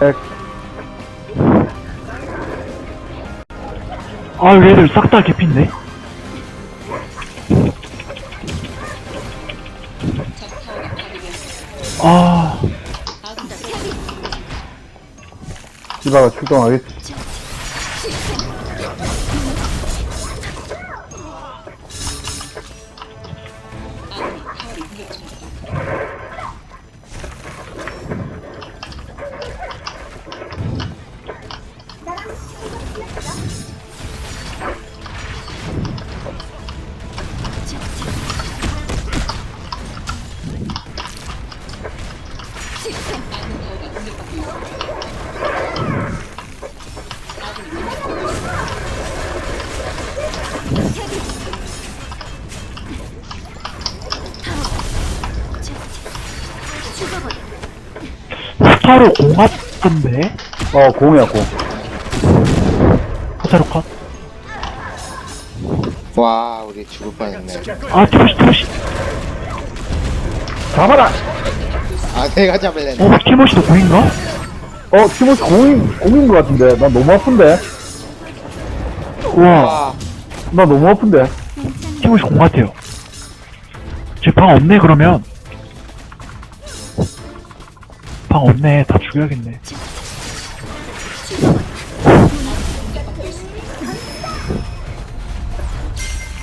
핵. 아, 얘들 싹 다 개핀데? 아, 디바가 출동하겠지. 스타로 공 같던데? 어, 공이야, 공. 스타로 컷? 와 우리 죽을 뻔했네 아, 티모시, 티모시. 잡아라! 아 내가 잡을래 어, 티모시도 공인가? 어, 티모시 공인, 공인 것 같은데. 나 너무 아픈데? 우와, 와 나 너무 아픈데? 티모시 공 같아요. 제방 없네, 그러면. 방 없네, 다 죽여야겠네.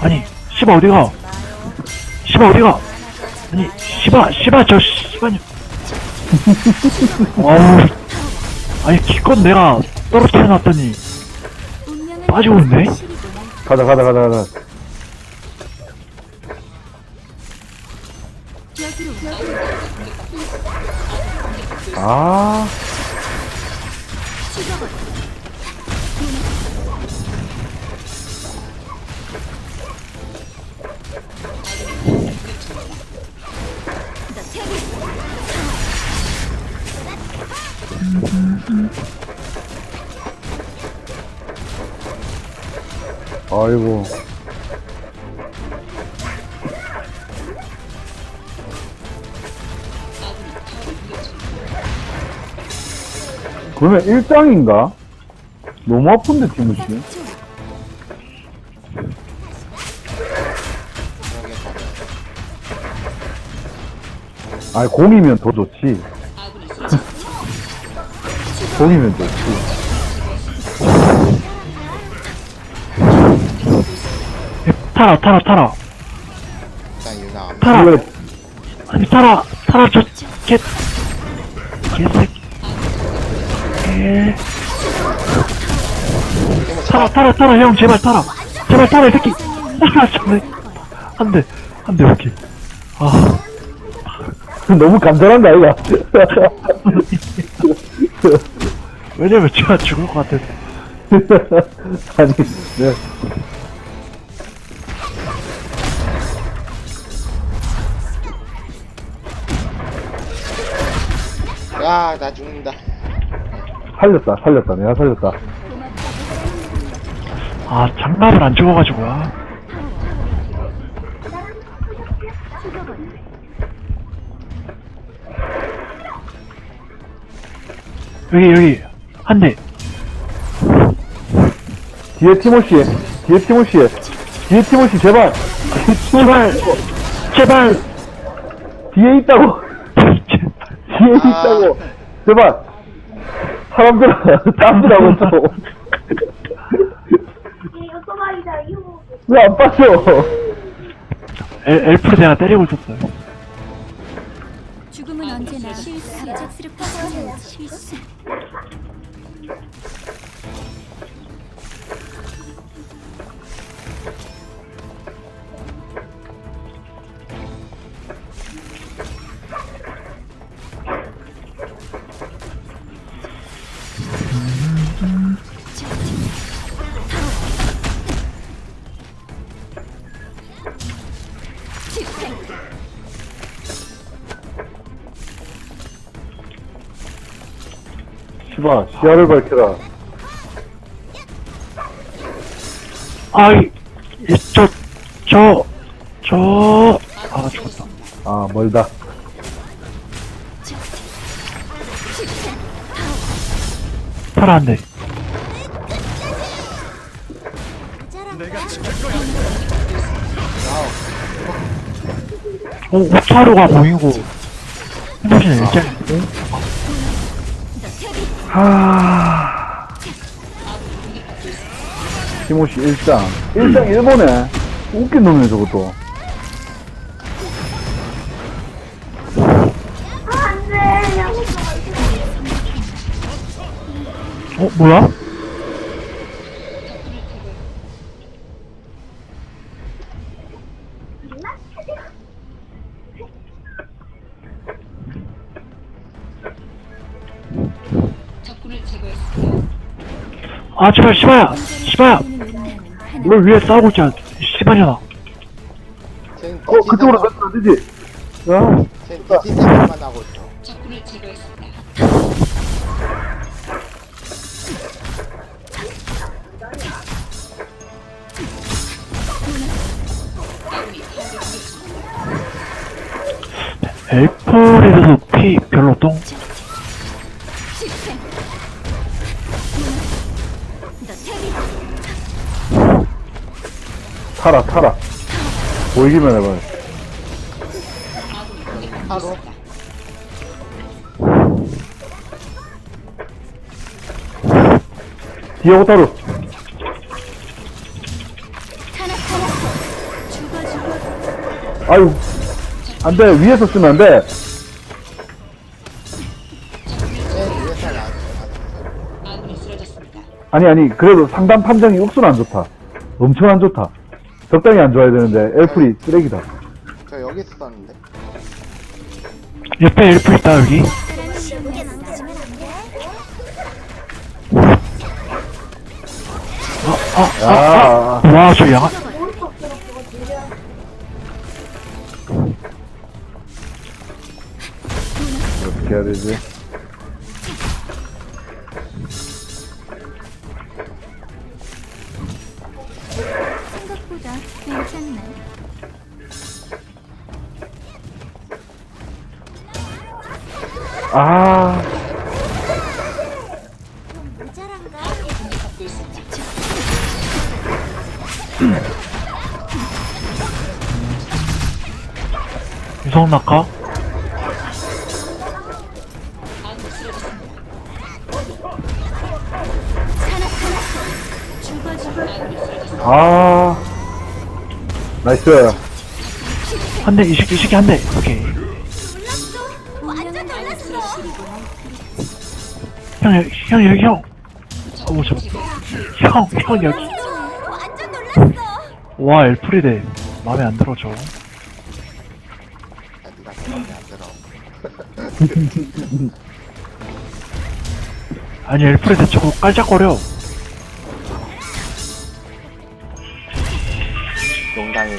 아니, 씨바 어디가? 씨바 어디가? 아니, 씨바, 씨바, 저, 씨바님. 어우, 아니, 기껏 내가 떨어뜨려놨더니, 있네? 가자, 가자, 가자, 가자. 아, 아이고. 그러면 일장인가? 너무 아픈데, 티모시. 아니, 공이면 더 좋지. 공이면 좋지. 타라, 타라, 타라. 일단 유나 타라. 아니 타라 타라 저 개, 개새끼. 개. 타라 타라 타라 형 제발 타라. 제발 타라 이 새끼. 타라 저네 안돼 안돼 오케이. 아 너무 간절한다, 이거. 왜냐면 제가 죽을 것 같아서 아니, 네. 야 나 죽는다 살렸다, 살렸다, 내가 살렸다. 아 장갑을 안 죽어가지고 아. 여기 여기 한 대 뒤에 티모시, 뒤에 티모시, 뒤에 티모시, 제발. 제발 제발 뒤에 있다고. 뒤에 있다고. 제발. 사람들아, 사람들하고 또. 이거 소말이다 이거 왜안 빠져? 엘, 엘프를 내가 때리고 있었어요 시바, 시야를 밝혀라. 아이 저저저아 죽었다 아, 멀다. 한 대. 어, 옥타로가 공이고, 힘보시는 일장이고. 하, 티모시 일장. 일장 일본에 웃긴 놈이네 저것도. 안돼 야 구 어, 뭐야? 아, 제발, 시바야! 시바야! 뭘 위에 싸우고 있잖아. 쟤는 어 그쪽으로 가면 안 되지. 야. 쟤는 뒤지 생각만 하고 있어. 엘프리드도 피 별로 타라 타라. 보이기만 해봐. 하루 뒤에 오타루. 아유. 안 돼. 위에서 쓰면 안 돼. 쟤는 위에서 안 안- 아니, 아니. 그래도 상단 판정이 uk순 안 좋다. 엄청 안 좋다. 적당히 안 좋아야 되는데, 엘프리 쓰레기다. 저 여기 있었는데. 옆에 엘프 있다, 여기. 아, 와, 저 양아, 어떻게 해야 되지? 나이스. 한 대, 이 새끼, 이 새끼 한 대. 오케이. 형, 여기, 형, 여기, 형. 어, 저, 형, 형, 여기. 완전 놀랐어. 와, 엘프리데. 마음에 안 들어, 저. 야, 니가 생각이 안 들어. 아니, 엘프리데 저거 깔짝거려.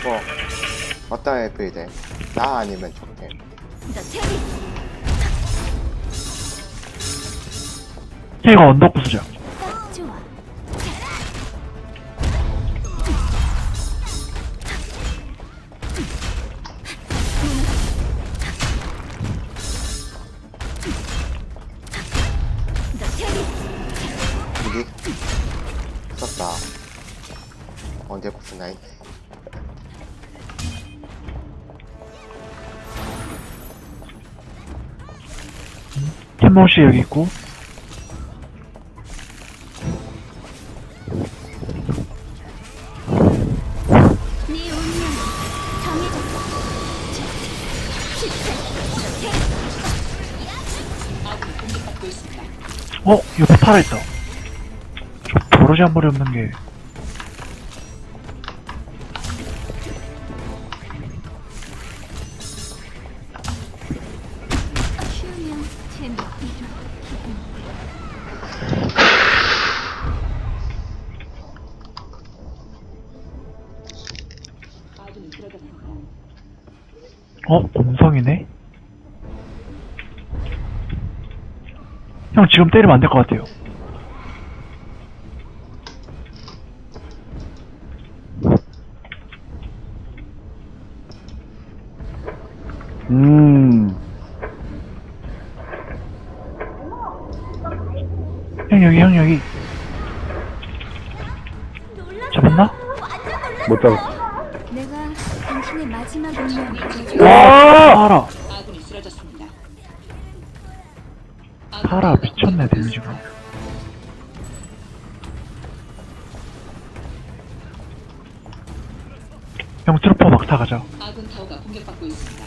이고 어떤 애플이 돼? 나 아니면 테리 얘가 언덕 부수자. 팀모씨 여기 있고. 네 운명. 어, 옆에 타라 있다. 저 버릇이 한 벌이 없는 게. 어, 곰성이네? 형, 지금 때리면 안 될 것 같아요. 음. 형 여기 형 여기 잡았나? 못 잡았어. 내가 당신의 마지막 운명을 보여줘. 와 파라 아군이 쓰러졌습니다. 파라 미쳤네 데미지가 형 트루퍼 막타 가자 아군 타워가 공격받고 있습니다.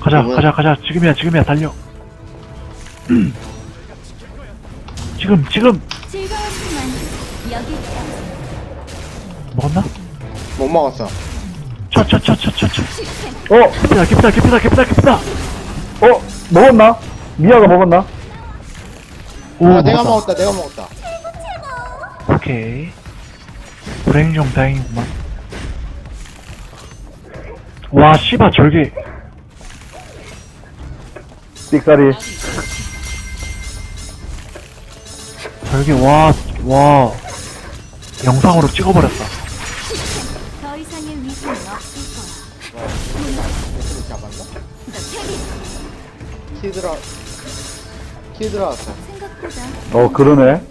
가자 뭐야? 가자 가자 지금이야 지금이야 달려 지금 지금 여기까지. 먹었나? 못 먹었어. 쳐쳐쳐쳐쳐쳐 어, 깁니다 깁니다 깁니다 깁니다 깁니다 어, 먹었나? 미아가 먹었나? 오 아, 내가 먹었다. 먹었다, 내가 먹었다. 오케이 불행 중 다행이구만 와 씨바 절개 삑사리. 절개 와와 영상으로 찍어버렸다 더 이상의 위험은 없 키 들어, 키 들어왔어. 생각보다 어, 그러네.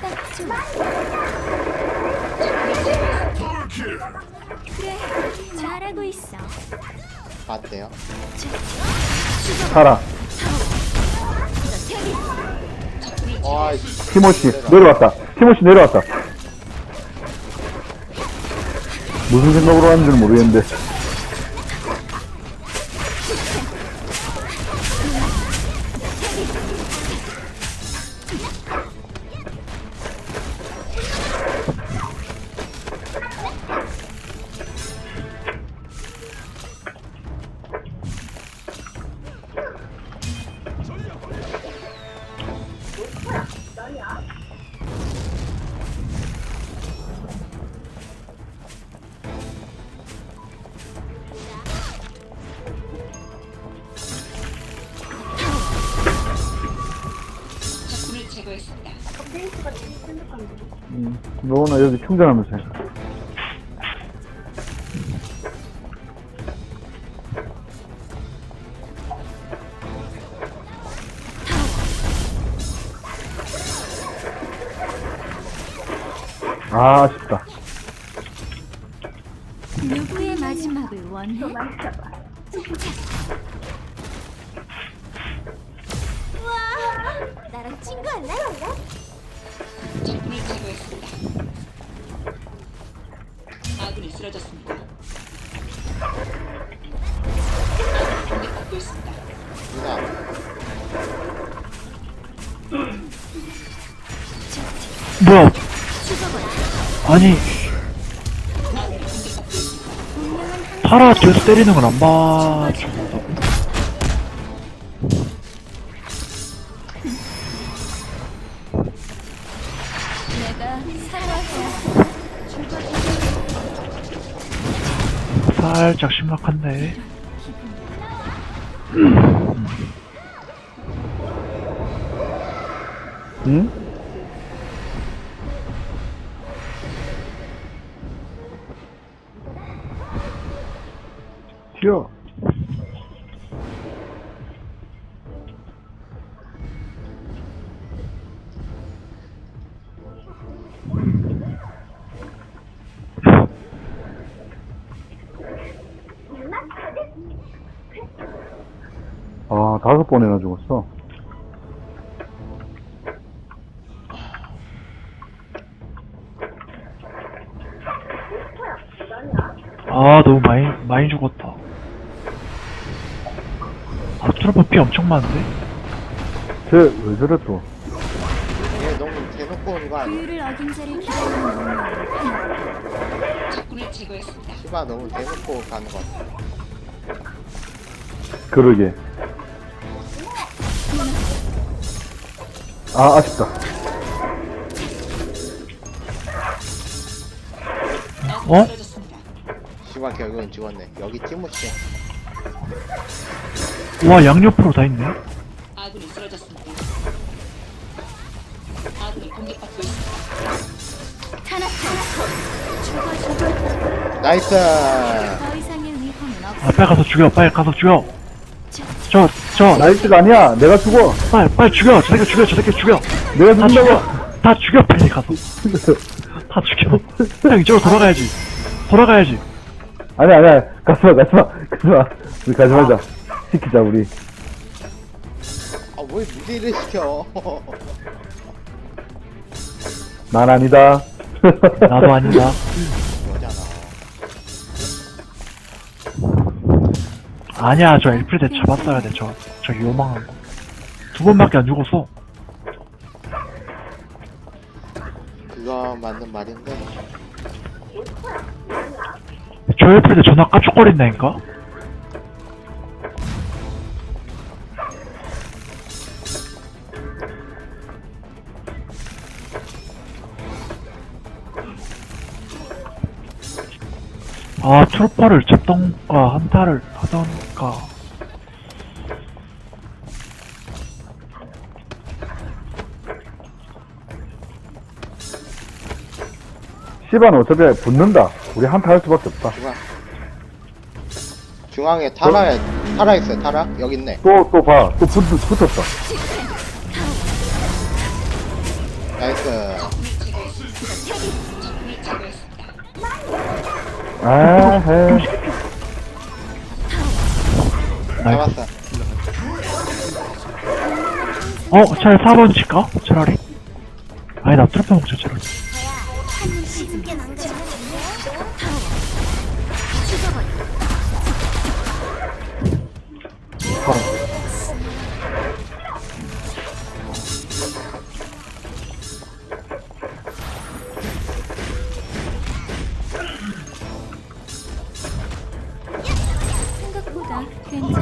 딱 좋아. 그래, 잘하고 있어. 봤대요. 살아. 티모시, 내려왔다. 티모시 내려왔다. 무슨 생각으로 하는지는 모르겠는데. 너나 여기 충전하면서 해. 아, 아쉽다. 누구의 마지막을 원해? 와, 나랑 친구할래? 적군을 제거했습니다. 아군이 쓰러졌습니다. 아군이 공격받고 있습니다. 누나, 뭐야 아니. 파라 뒤에서 때리는 건안내 살짝 심각한데 응? 튀어. 아, 번이나 죽었어. 아 너무 많이 많이 죽었다 아 트러플 피 엄청 많은데? 쟤, 왜 저래 또? 얘 너무 대놓고 오는 거 아니야? 규율을 어긴 자를 기다리는 적군을 제거했습니다. 시바 너무 대놓고 가는 거 같아. 그러게. 아 아쉽다 어? 시바 결국은 죽었네 여기 티모치 와 양옆으로 다 있네 아군이 쓰러졌습니다. 아군이 공격받고 있습니다. 나이스 아, 앞에 가서 죽여 빨리 가서 죽여 저, 저, 나이스가 아니야. 내가 죽어. 빨리, 빨리 죽여. 저 새끼 죽여, 저 새끼 죽여. 내가 다 죽는다고. 죽여. 다 죽여, 빨리 가서. 다 죽여. 형, 이쪽으로 돌아가야지. 돌아가야지. 아니, 아니야. 가지마, 가지마. 가지마. 우리 가지 말자. 시키자, 우리. 아왜 무리를 시켜 난 아니다. 나도 아니다. 아 아니야, 저 엘프리데 잡았어야 돼, 저. 저 요망한 거. 두 번밖에 안 죽었어. 그거 맞는 말인데 저 엘프리데 존나 깝죽거린다니까? 아, 트로퍼를 잡던가, 한타를 하던가. 시바는 어차피 붙는다. 우리 한타 할 수밖에 없다. 중앙 중앙에 타라에 타라 있어요 타라 여기 있네 또, 또 봐. 또 붙, 붙었다. 아, 해. 나이스. 잡았어 어, 차라리 4번 칠까? 차라리? 아니, 나 트로퍼 먹자, 차라리. 않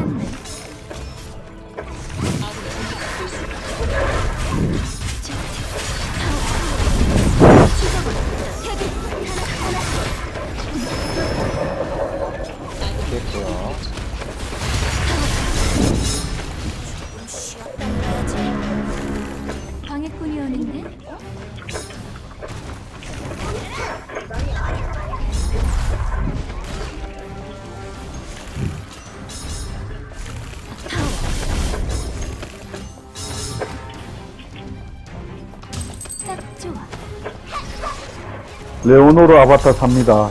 Dominate. 레오노르 아바타 삽니다.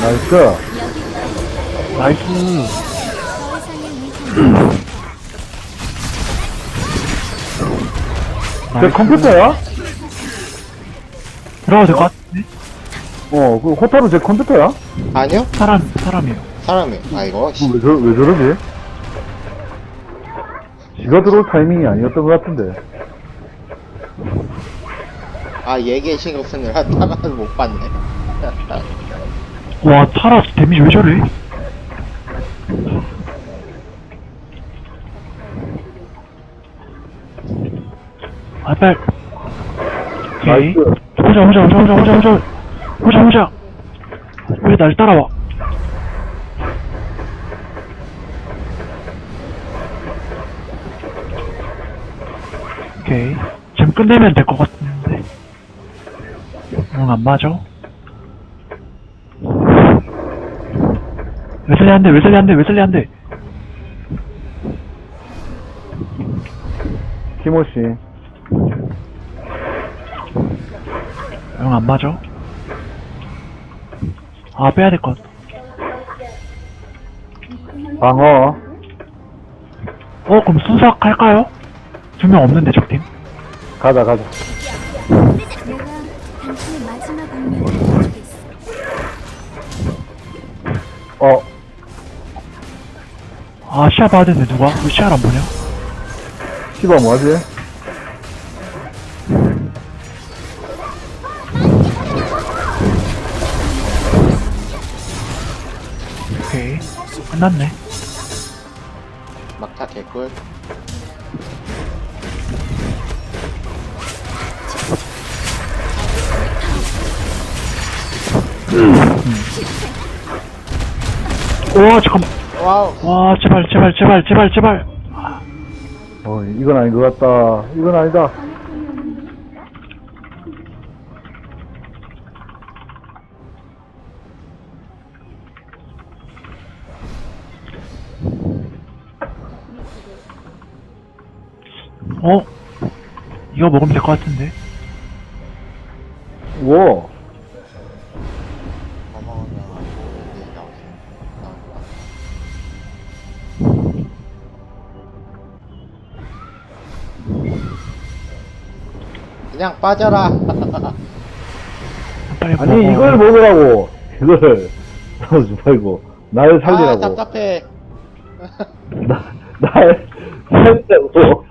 나이스. 나이스. 제 나이스. 컴퓨터야? 들어가도 될것 같은데? 어, 그 호타루 제 컴퓨터야? 아니요 사람, 사람이에요. 사람이 아 이거 씨. 왜, 저, 왜 저러지? 지가 들어올 타이밍이 아니었던 것 같은데. 아 얘기에 신경 쓰느라 타라를 못 봤네 와, 타라 데미지 왜 저래? 아, 빨리. 오케이. 나이스. 보자, 보자, 보자, 보자, 보자, 보자. 보자, 보자. 왜 날 따라와? 오케이. 지금 끝내면 될 것 같은데. 응, 안 맞아. 웨슬리 한 대, 웨슬리 한 대, 웨슬리 한 대. 키모씨. 응, 안 맞아. 아, 빼야 될 것 같아. 방어. 어, 그럼 순삭 할까요? 두 명 없는데, 적팀? 가자, 가자. 내가 당신의 마지막 운명을 해주겠어. 어, 아, 시야 봐야 되는데, 누가? 왜 시야를 안 보냐? 시바 뭐하지? 끝났네. 막타 개꿀. 음. 오 잠깐만. 와우. 와 제발 제발 제발 제발 제발. 어, 이건 아닌 것 같다. 이건 아니다. 먹으면 될 것 같은데 우와. 그냥 빠져라. 빨리 아니, 먹어. 이걸 먹으라고. 이거를. 넣어주지 말고. 날아 살리라고. 답답해. 나, 날 살리라고.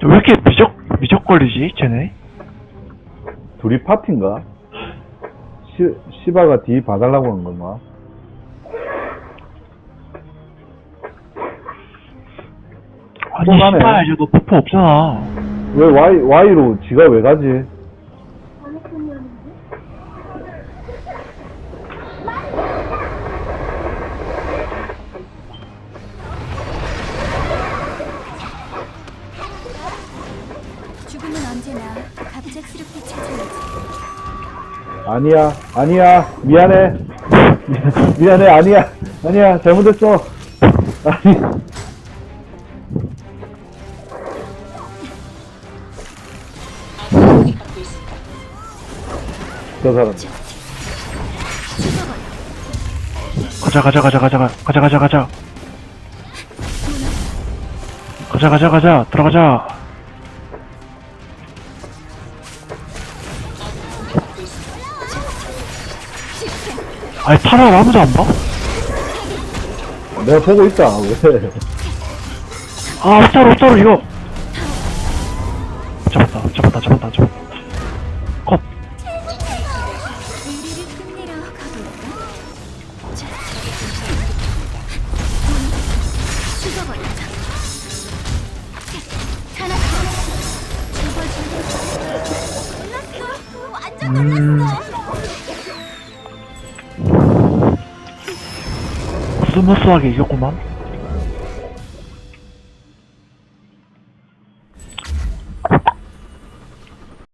왜 이렇게 미적 미적거리지 쟤네 둘이 파티인가? 시, 시바가 뒤 봐달라고 하는 건가? 아니 뽑아내. 씨발 이제 너 포포 없잖아 왜 Y, Y로 지가 왜 가지? 아니야, 아니야, 미안해. 미- 미안해, 아니야, 아니야, 잘못했어. 아니. 저 사람. 가자 가자 가자 가자 가- 가자 가자 가자 가자 가자 가자 들어가자 아니 타라를 아무도 안 봐? 내가 보고 있다, 왜? 아 없다로 없다로 이거 스무스하게 이겼구만